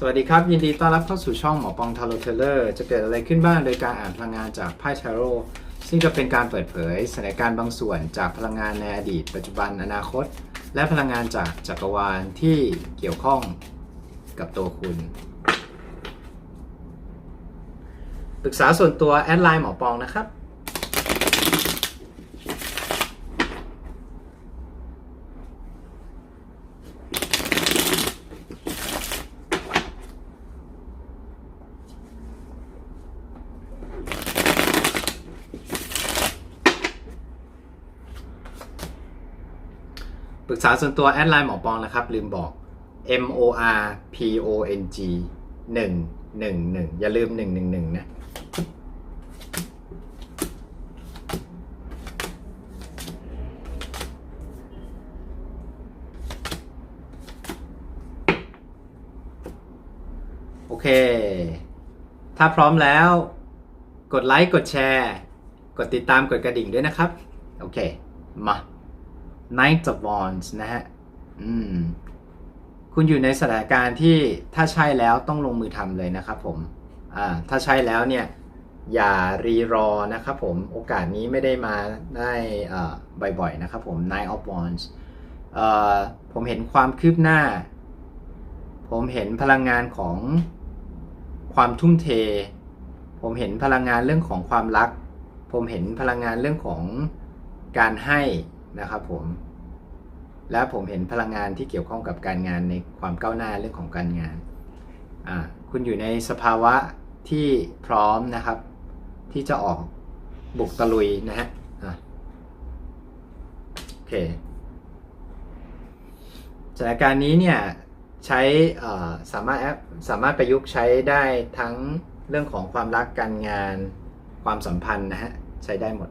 สวัสดีครับ ยินดีต้อนรับเข้าสู่ช่องหมอปองทาโรเทเลอร์จะเกิดอะไรขึ้นบ้างโดยการอ่านพลังงานจากไพ่ทาโร่ซึ่งจะเป็นการเปิดเผยสถานการณ์บางส่วนจากพลังงานในอดีต ปัจจุบันอนาคต และพลังงานจากจักรวาลที่เกี่ยวข้องกับตัวคุณปรึกษาส่วนตัวแอดไลน์หมอปองนะครับ ปรึกษาส่วนตัวแอดไลน์หมอปองนะครับ ลืมบอก M O R P O N G 1 1 1 อย่าลืม 1 1 1 นะโอเค ถ้าพร้อมแล้ว กดไลค์ กดแชร์ กดติดตาม กดกระดิ่งด้วยนะครับ โอเค มา Knight of Wands นะฮะอืมคุณอยู่ในสถานการณ์ที่ถ้าใช่แล้วต้องลงมือทำเลยนะครับผมอ่าถ้าใช่แล้วเนี่ยอย่ารีรอนะครับผมโอกาสนี้ไม่ได้มาได้อ่าบ่อยๆนะครับผม Knight of Wands เอ่อผมเห็นความคืบหน้า ผมเห็นพลังงานของความทุ่มเท ผมเห็นพลังงานเรื่องของความรัก ผมเห็นพลังงานเรื่องของการให้ นะครับผม และผมเห็นพลังงานที่เกี่ยวข้องกับการงานในความก้าวหน้าเรื่องของการงาน คุณอยู่ในสภาวะที่พร้อมนะครับ ที่จะออกบุกตะลุยนะฮะอะโอเคสถานการณ์นี้เนี่ยใช้สามารถแอปสามารถประยุกต์ใช้ได้ทั้งเรื่องของความรักการงานความสัมพันธ์นะฮะ ใช้ได้หมด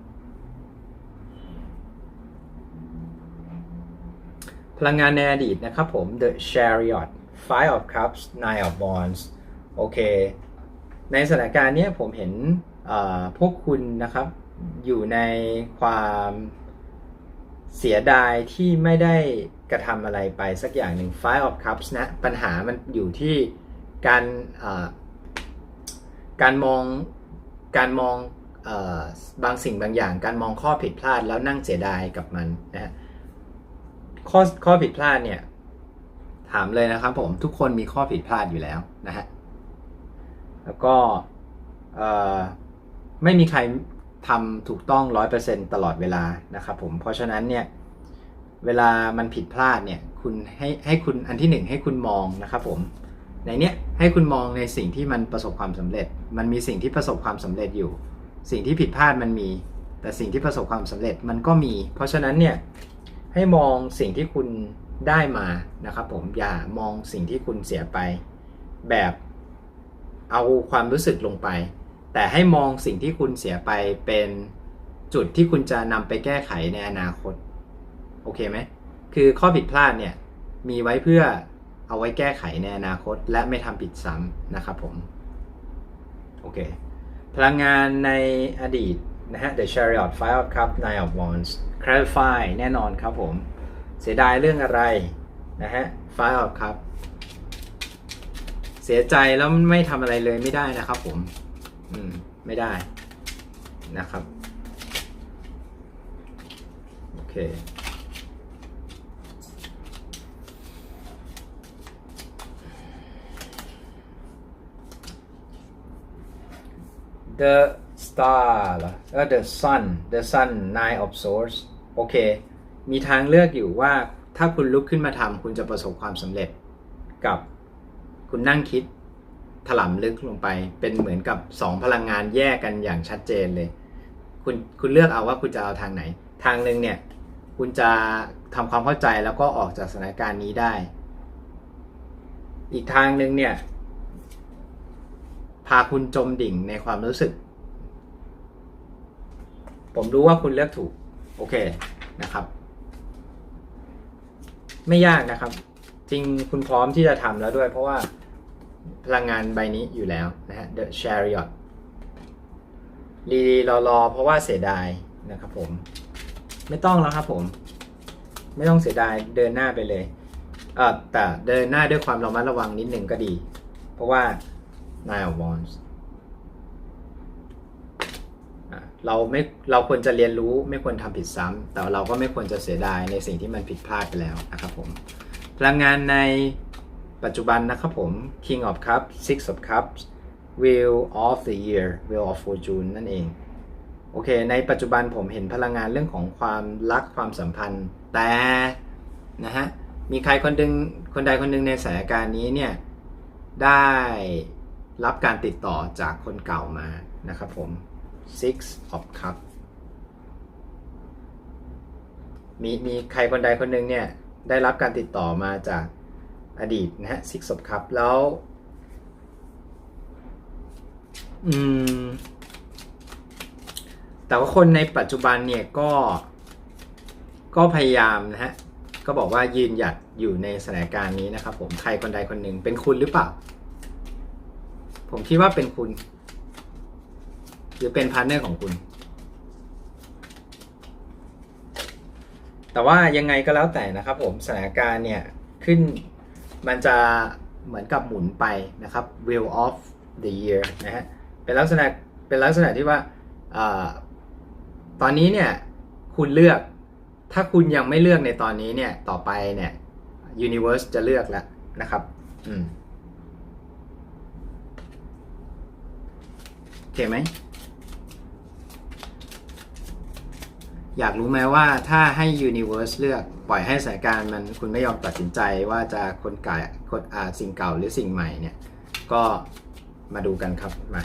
พลังงานในอดีตนะครับผม The Chariot Five of Cups Nine of Wands โอเค ในสถานการณ์นี้ผมเห็นพวกคุณนะครับ อยู่ในความเสียดายที่ไม่ได้กระทำอะไรไปสักอย่างหนึ่ง Five of Cups นะ ปัญหามันอยู่ที่การการมองการมองอบางสิ่งบางอย่าง การมองข้อผิดพลาดแล้วนั่งเสียดายกับมันนะฮะ ข้อข้อผิดพลาดเนี่ย ถามเลยนะครับผมทุกคนมีข้อผิดพลาดอยู่แล้วนะฮะแล้วก็ไม่มีใครทำถูกต้องร้อยเปอร์เซ็นตลอดเวลานะครับผมเพราะฉะนั้นเนี่ยเวลามันผิดพลาดเนี่ยคุณให้ให้คุณอันที่หนึ่งให้คุณมองนะครับผมในเนี้ยให้คุณมองในสิ่งที่มันประสบความสำเร็จ มันมีสิ่งที่ประสบความสำเร็จอยู่ สิ่งที่ผิดพลาดมันมี แต่สิ่งที่ประสบความสำเร็จมันก็มี เพราะฉะนั้นเนี่ย ให้มองสิ่งที่คุณได้มานะครับผมอย่ามองสิ่งที่คุณเสียไป แบบเอาความรู้สึกลงไป แต่ให้มองสิ่งที่คุณเสียไปเป็นจุดที่คุณจะนำไปแก้ไขในอนาคต โอเคไหมคือข้อผิดพลาดเนี่ยมีไว้เพื่อเอาไว้แก้ไขในอนาคต และไม่ทำผิดซ้ำนะครับผมโอเคพลังงานในอดีตนะฮะ The Chariot Five of Cups Nine of Wands Clarify แน่นอนครับผม เสียดายเรื่องอะไรนะฮะ Five of Cups เสียใจแล้วไม่ทำอะไรเลยไม่ได้นะครับผม อืม ไม่ได้นะครับ โอเค The Star เหรอเออ The Sun The Sun Nine of Swords โอเค มีทางเลือกอยู่ว่าถ้าคุณลุกขึ้นมาทำคุณจะประสบความสำเร็จกับคุณนั่งคิดถลำลึกลงไป เป็นเหมือนกับสองพลังงานแยกกันอย่างชัดเจนเลย คุณคุณเลือกเอาว่าคุณจะเอาทางไหน ทางหนึ่งเนี่ย คุณจะทำความเข้าใจแล้วก็ออกจากสถานการณ์นี้ได้ อีกทางหนึ่งเนี่ย พาคุณจมดิ่งในความรู้สึก ผมรู้ว่าคุณเลือกถูก โอเคนะครับ ไม่ยากนะครับ จริงคุณพร้อมที่จะทำแล้วด้วย เพราะว่าพลังงานใบนี้อยู่แล้วนะฮะ The Chariot รีรีรอรอเพราะว่าเสียดายนะครับผม ไม่ต้องแล้วครับผม ไม่ต้องเสียดายเดินหน้าไปเลยเออแต่เดินหน้าด้วยความระมัดระวังนิดหนึ่งก็ดี เพราะว่า nine of wands อะ เราไม่เราควรจะเรียนรู้ไม่ควรทำผิดซ้ำแต่เราก็ไม่ควรจะเสียดายในสิ่งที่มันผิดพลาดไปแล้วนะครับผมพลังงานในปัจจุบันนะครับผม King of Cups Six of Cups Wheel of the Year Wheel of Fortune นั่นเองโอเค ในปัจจุบันผมเห็นพลังงานเรื่องของความรักความสัมพันธ์ แต่นะฮะมีใครคนหนึ่งคนใดคนหนึ่งในสถานการณ์นี้เนี่ยได้รับการติดต่อจากคนเก่ามานะครับผม Six of Cups มีมีใครคนใดคนหนึ่งเนี่ย ได้รับการติดต่อมาจากอดีตนะฮะ Six of Cups แล้ว อืม แต่ว่าคนในปัจจุบันเนี่ยก็ ก็พยายามนะฮะ ก็บอกว่ายืนหยัดอยู่ในสถานการณ์นี้นะครับผม ใครคนใดคนหนึ่งเป็นคุณหรือเปล่า ผมคิดว่าเป็นคุณ หรือเป็นพาร์ทเนอร์ของคุณ แต่ว่ายังไงก็แล้วแต่นะครับผมสถานการณ์เนี่ย ขึ้นมันจะเหมือนกับหมุนไปนะครับ wheel of the year นะฮะเป็นลักษณะเป็นลักษณะที่ว่าอตอนนี้เนี่ยคุณเลือกถ้าคุณยังไม่เลือกในตอนนี้เนี่ยต่อไปเนี่ย universe จะเลือกแล้วนะครับอืมโอเคไหม อยากรู้ไหมว่าถ้าให้ universe เลือกปล่อยให้สถานการณ์มันคุณไม่ยอมตัดสินใจว่าจะคนเก่าคนอ่าสิ่งเก่าหรือสิ่งใหม่เนี่ย ก็มาดูกันครับ มา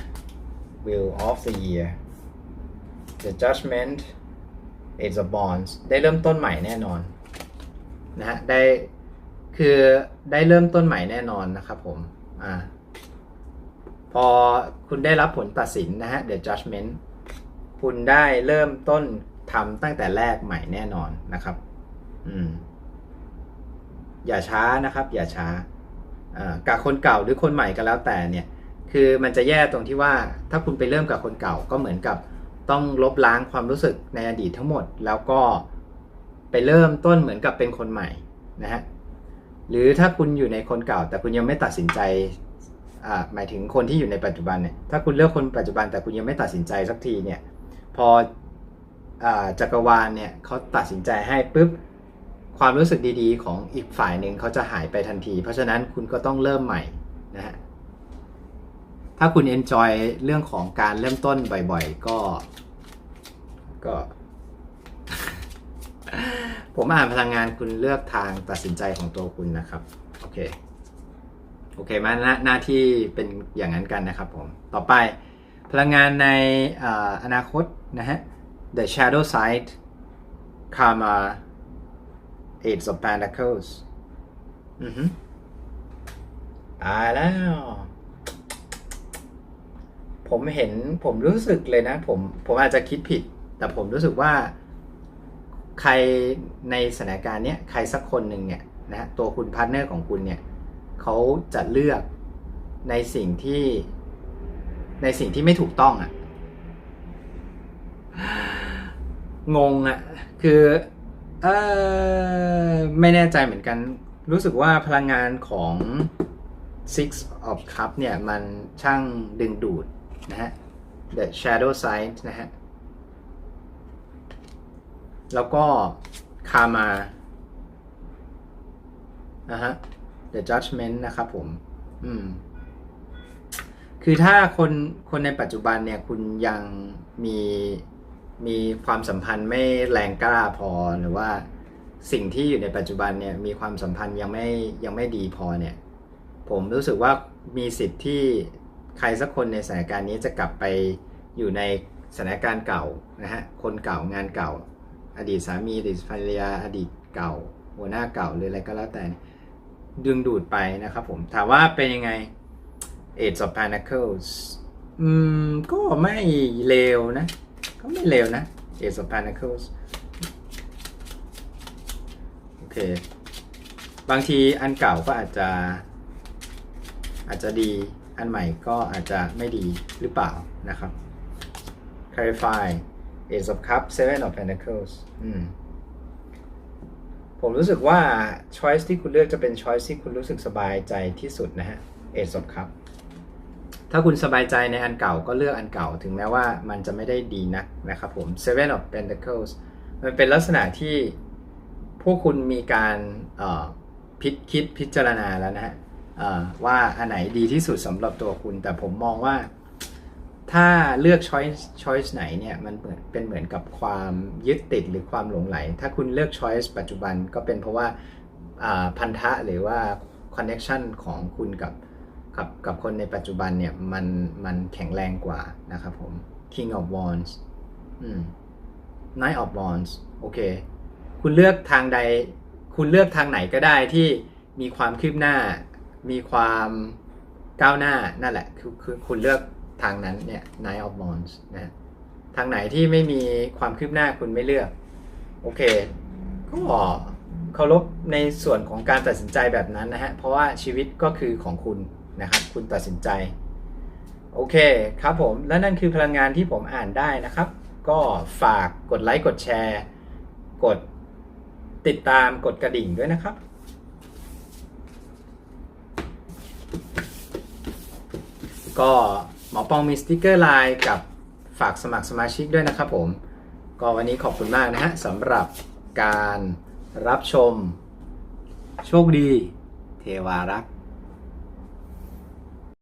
Will of the Year The Judgment Ace of Wands ได้เริ่มต้นใหม่แน่นอนนะฮะได้คือได้เริ่มต้นใหม่แน่นอนนะครับผมอ่าพอคุณได้รับผลตัดสินนะฮะ The Judgment คุณได้เริ่มต้น ทำตั้งแต่แรกใหม่แน่นอนนะครับ อืม อย่าช้านะครับ อย่าช้ากับคนเก่าหรือคนใหม่ก็แล้วแต่เนี่ย คือมันจะแย่ตรงที่ว่าถ้าคุณไปเริ่มกับคนเก่าก็เหมือนกับต้องลบล้างความรู้สึกในอดีตทั้งหมด แล้วก็ไปเริ่มต้นเหมือนกับเป็นคนใหม่นะฮะหรือถ้าคุณอยู่ในคนเก่า แต่คุณยังไม่ตัดสินใจหมายถึงคนที่อยู่ในปัจจุบันเนี่ยถ้าคุณเลือกคนปัจจุบันแต่คุณยังไม่ตัดสินใจสักทีเนี่ย พอ จักรวาลเนี่ยเขาตัดสินใจให้ปุ๊บความรู้สึกดีๆ ของอีกฝ่ายหนึ่งเขาจะหายไปทันที เพราะฉะนั้นคุณก็ต้องเริ่มใหม่นะฮะถ้าคุณ enjoy เรื่องของการเริ่มต้นบ่อยๆ ก็ก็ ผมอ่านพลังงานคุณเลือกทางตัดสินใจของตัวคุณนะครับ โอเค โอเคมาหน้าหน้าที่เป็นอย่างนั้นกันนะครับผม ต่อไปพลังงานในออนาคตนะฮะ The Shadow Side Karma Eight of Pentacles อือฮึตายแล้ว ผมเห็นผมรู้สึกเลยนะ ผมผมอาจจะคิดผิด แต่ผมรู้สึกว่าใครในสถานการณ์เนี้ยใครสักคนหนึ่งเนี่ยนะฮะตัวคุณพาร์ทเนอร์ของคุณเนี่ยเขาจะเลือกในสิ่งที่ในสิ่งที่ไม่ถูกต้องอะ่ะ งงอะ่ะ คือเออไม่แน่ใจเหมือนกัน รู้สึกว่าพลังงานของ Six of Cup เนี่ย มันช่างดึงดูดนะฮะ The Shadow Side นะฮะ แล้วก็คามานะฮะ The Judgment นะครับผม อืม คือถ้าคนคนในปัจจุบันเนี่ย คุณยังมี มีความสัมพันธ์ไม่แรงกล้าพอหรือว่าสิ่งที่อยู่ในปัจจุบันเนี่ยมีความสัมพันธ์ยังไม่ยังไม่ดีพอเนี่ยผมรู้สึกว่ามีสิทธิ์ที่ใครสักคนในสถานการณ์นี้จะกลับไปอยู่ในสถานการณ์เก่านะฮะคนเก่างานเก่า อดีตสามีอดีตภรรยาอดีตเก่า หัวหน้าเก่าหรืออะไรก็แล้วแต่ดึงดูดไปนะครับผมถามว่าเป็นยังไง Eight of Pentacles อืมก็ไม่เลวนะ ก็ไม่เลวนะ Eight of Pentacles โอเค บางทีอันเก่าก็อาจจะ อาจจะดี อันใหม่ก็อาจจะไม่ดีหรือเปล่านะครับ clarify Ace of Cups Seven of Pentacles อืมผมรู้สึกว่า choice ที่คุณเลือกจะเป็น choice ที่คุณรู้สึกสบายใจที่สุดนะฮะ Ace of Cups ถ้าคุณสบายใจในอันเก่าก็เลือกอันเก่า ถึงแม้ว่ามันจะไม่ได้ดีนักนะครับผม Seven of Pentacles มันเป็นลักษณะที่พวกคุณมีการพิคิดพิจารณาแล้วนะฮะว่าอันไหนดีที่สุดสำหรับตัวคุณ แต่ผมมองว่าถ้าเลือก choice choice ไหนเนี่ยมันเหมือนเป็นเหมือนกับความยึดติดหรือความหลงไหล ถ้าคุณเลือก choice ปัจจุบันก็เป็นเพราะว่าอ่าพันธะหรือว่า connection ของคุณกับ กับกับคนในปัจจุบันเนี่ยมันมันแข็งแรงกว่านะครับผม King of Wands อืม Knight of Wands โอเค คุณเลือกทางใด คุณเลือกทางไหนก็ได้ที่มีความคืบหน้า มีความก้าวหน้านั่นแหละ คือคือคุณเลือกทางนั้นเนี่ย Knight of Wands นะทางไหนที่ไม่มีความคืบหน้าคุณไม่เลือก โอเค ก็เคารพในส่วนของการตัดสินใจแบบนั้นนะฮะ เพราะว่าชีวิตก็คือของคุณ นะครับ คุณตัดสินใจ โอเคครับผม และนั่นคือพลังงานที่ผมอ่านได้นะครับ ก็ฝากกดไลค์กดแชร์ กดติดตามกดกระดิ่งด้วยนะครับก็หมอปองมีสติกเกอร์ไลน์กับฝากสมัครสมาชิกด้วยนะครับผม ก็วันนี้ขอบคุณมากนะฮะสำหรับการรับชม โชคดี เทวารักษ์